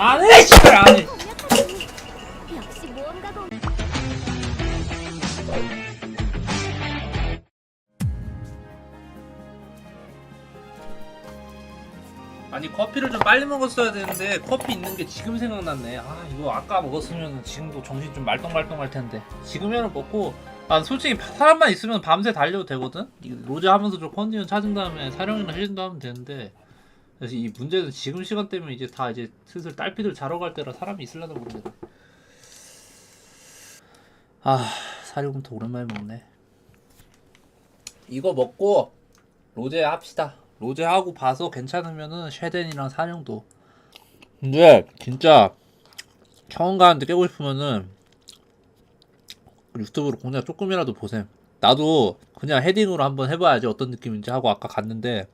안해 씨발 안해. 아니 커피를 좀 빨리 먹었어야 되는데 커피 있는 게 지금 생각났네. 아 이거 아까 먹었으면 지금도 정신 좀 말똥말똥할 텐데. 지금이라도 먹고 아 솔직히 사람만 있으면 밤새 달려도 되거든? 이 로제 하면서 좀 컨디션 찾은 다음에 사령이나 힐링도 하면 되는데 그래서 이 문제는 지금 시간 때문에 이제 다 이제 슬슬 딸피들 자러 갈 때라 사람이 있으려나 모르겠네 아 사료금도 오랜만에 먹네 이거 먹고 로제 합시다. 로제 하고 봐서 괜찮으면은 쉐덴이랑 사령도. 근데 진짜 처음 가는데 깨고 싶으면은 유튜브로 그냥 조금이라도 보셈. 나도 그냥 헤딩으로 한번 해봐야지 어떤 느낌인지 하고 아까 갔는데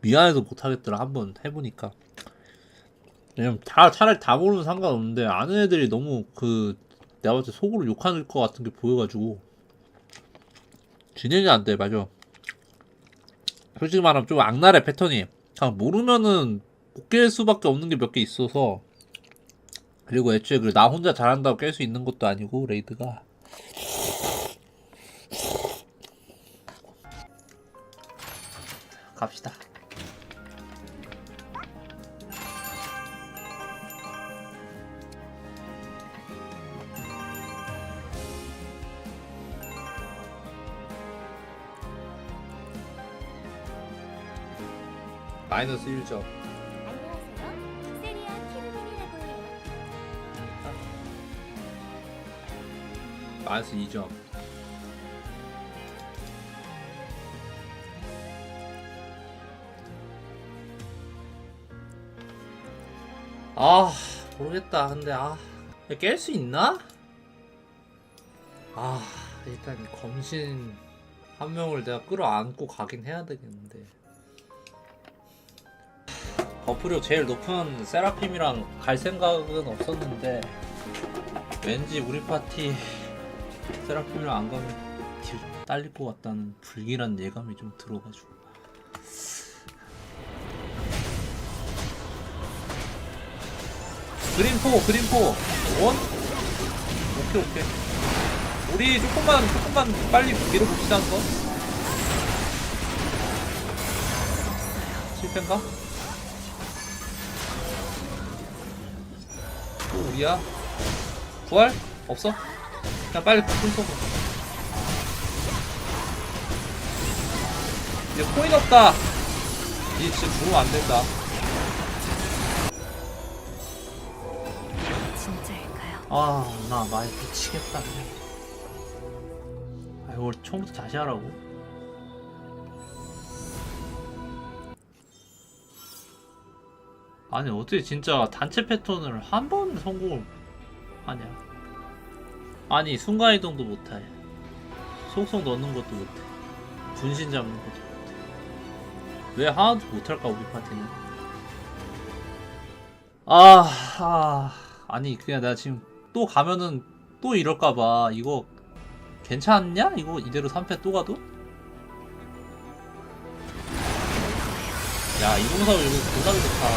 미안해서 못하겠더라 한번 해보니까. 왜냐면 다 차라리 다 모르면 상관없는데 아는 애들이 너무 그 내가 봤을 때 속으로 욕하는 것 같은 게 보여가지고. 진행이 안 돼, 맞아. 솔직히 말하면 좀 악랄해 패턴이. 그냥 모르면은 못 깰 수밖에 없는 게 몇 개 있어서. 그리고 애초에 그 나 혼자 잘한다고 깰 수 있는 것도 아니고 레이드가. 갑시다 마이너스 1점 안녕하세요. 세리아 키르민이라고 해요. 마이너스 2점 아 모르겠다 근데 아 깰 수 있나? 아 일단 이 검신 한 명을 내가 끌어안고 가긴 해야 되겠는데 버프력 제일 높은 세라핌이랑 갈 생각은 없었는데 왠지 우리 파티 세라핌이랑 안 가면 딜 딸릴 것 같다는 불길한 예감이 좀 들어가지고. 그린포 그린포. 원? 오케이 오케이. 우리 조금만 조금만 빨리 밀어봅시다 한번. 실패인가? 또 우리야? 부활? 없어? 그냥 빨리 풀 쏘고 이제 코인 없다 이제 진짜 죽으면 안 된다 진짜일까요? 아 나 많이 미치겠다 그냥 아 이걸 처음부터 다시 하라고? 아니 어떻게 진짜 단체 패턴을 한 번 성공을 하냐? 아니 순간이동도 못해. 속성 넣는 것도 못해. 분신 잡는 것도 못해. 왜 하나도 못할까 우리 파티는? 아, 아 아니 그냥 나 지금 또 가면은 또 이럴까봐 이거 괜찮냐? 이거 이대로 3패 또 가도? 야2045 이거 존나 좋다.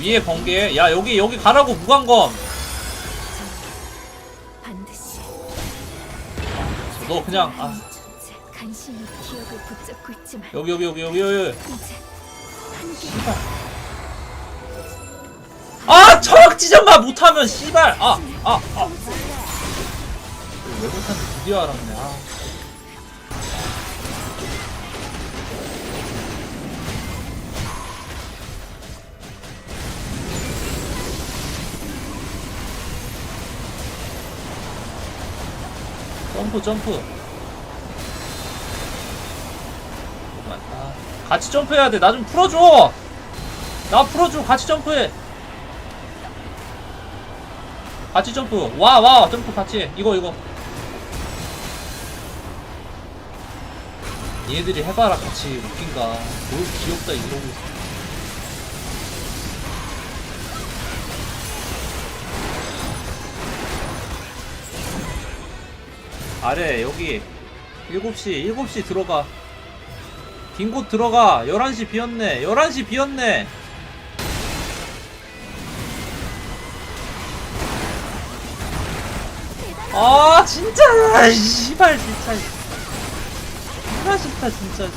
위에 번개. 야 여기 여기 가라고 무관검. 너 그냥 아. 여기 여기 여기 여기 여기. 씨발. 아 철학 지점만 못하면 씨발. 아 아 아. 왜 못하는지 드디어 알았네. 아 점프 점프. 맞다 같이 점프해야 돼. 나 좀 풀어줘. 나 풀어줘. 같이 점프해. 같이 점프. 와 와. 점프 같이. 해. 이거 이거. 얘들이 해봐라. 같이 웃긴가. 뭘 귀엽다 이러고 있어 아래 여기. 7시 7시 들어가. 빈곳 들어가. 11시 비었네. 11시 비었네. 아 진짜. 아, 씨발 진짜. 존나 싫다 진짜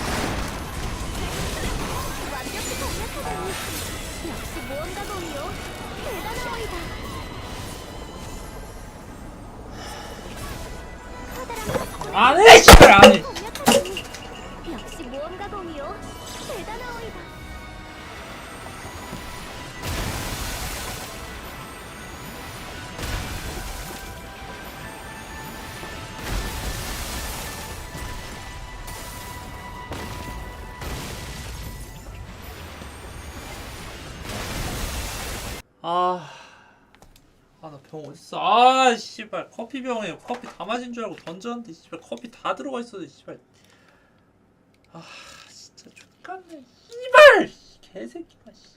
안해 씨발 안해. 역시 모험가공이요. 대단하 병 어딨어? 아, 씨발, 커피병에 커피 다 마신 줄 알고 던졌는데, 씨발, 커피 다 들어가 있어, 씨발. 아, 진짜 족같네, 씨발! 이 개새끼가, 씨.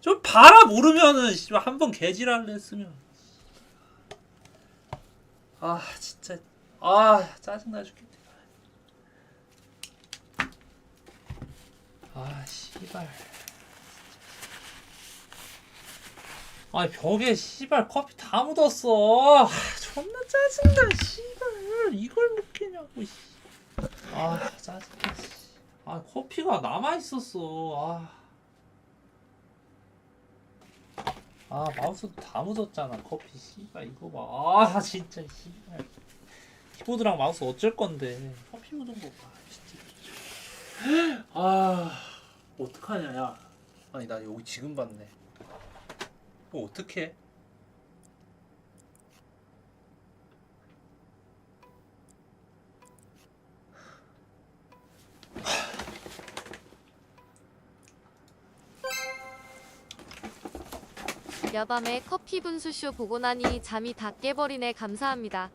좀 봐라, 모르면은, 씨발, 한 번 개지랄을 했으면. 아, 진짜. 아, 짜증나 죽겠네. 아, 씨발. 아니 벽에 씨발 커피 다 묻었어. 아, 존나 짜증나 씨발 이걸 못 깨냐고. 씨. 아 짜증나. 씨. 아 커피가 남아 있었어. 아. 아 마우스도 다 묻었잖아 커피 씨발 이거 봐. 아 진짜 씨발. 키보드랑 마우스 어쩔 건데 커피 묻은 거 봐. 진짜. 아 어떡하냐 야. 아니 나 여기 지금 봤네. 뭐 어떻게? 여밤에 커피 분수쇼 보고 나니 잠이 다 깨버리네 감사합니다.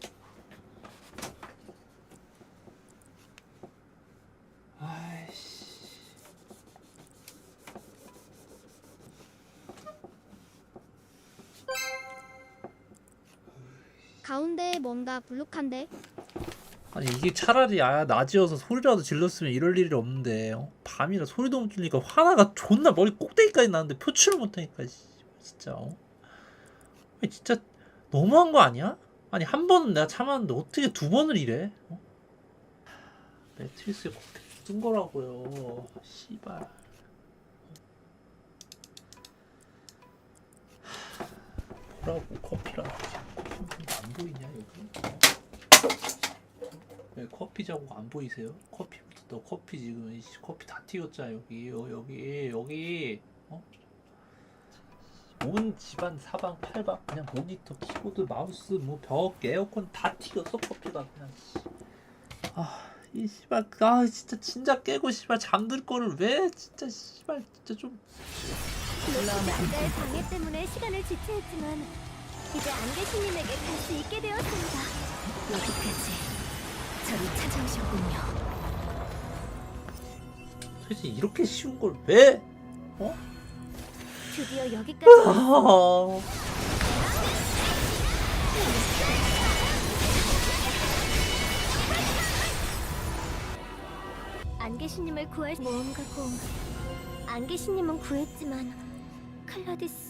가운데 뭔가 불룩한데 아니 이게 차라리 아 낮이어서 소리라도 질렀으면 이럴 일이 없는데 어? 밤이라 소리도 못 들리니까 화나가 존나 머리 꼭대기까지 나는데 표출을 못하니까 씨, 진짜 어? 진짜 너무한 거 아니야? 아니 한 번은 내가 참았는데 어떻게 두 번을 이래? 어? 매트리스에 그렇게 묻은 거라고요 씨발 뭐라고 커피라고 커피 안 보이냐 여기? 왜 커피 자국 안 보이세요? 커피부터 너 커피 지금 커피 다 튀겼잖아 여기 어, 여기 여기 어? 온 집안 사방 팔방 그냥 모니터 키보드 마우스 뭐 벽 에어컨 다 튀겼어 커피가 그냥 씨. 아이 씨발 아 진짜 진짜 깨고 씨발 잠들 거를 왜 진짜 씨발 진짜 좀 남자의 방해 때문에 시간을 지체했지만 이제 안개신님에게 갈 수 있게 되었습니다. 여기까지. 저를 찾아오셨군요. 도대체 이렇게 쉬운 걸 왜? 어? 드디어 여기까지 아... 안개신님을 구할 모험가 공 안개신님은 구했지만 칼라디스